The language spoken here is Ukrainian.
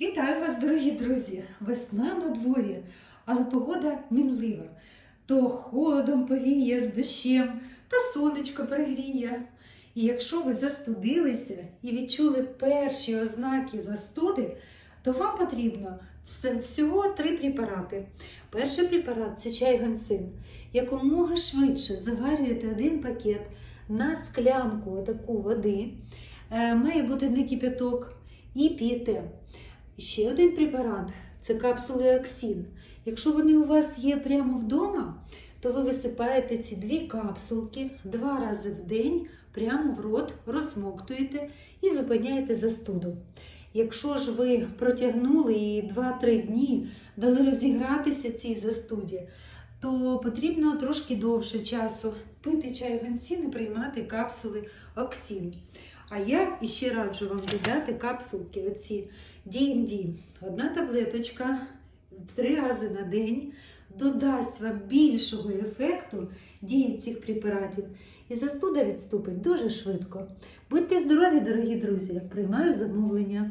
Вітаю вас, дорогі друзі! Весна на дворі, але погода мінлива. То холодом повіє з дощем, то сонечко пригріє. І якщо ви застудилися і відчули перші ознаки застуди, то вам потрібно всього три препарати. Перший препарат це чай гансин. Якомога швидше заварюєте один пакет на склянку таку води. Е, Має бути не кипяток, і п'єте. Ще один препарат це капсули Оксін. Якщо вони у вас є прямо вдома, то ви висипаєте ці дві капсулки два рази в день прямо в рот, розсмоктуєте і зупиняєте застуду. Якщо ж ви протягнули і 2-3 дні дали розігратися цій застуді, то потрібно трошки довше часу пити чай гансін і приймати капсули Оксін. А я іще раджу вам додати капсулки оці D&D. Одна таблеточка три рази на день додасть вам більшого ефекту дії цих препаратів. І застуда відступить дуже швидко. Будьте здорові, дорогі друзі! Приймаю замовлення.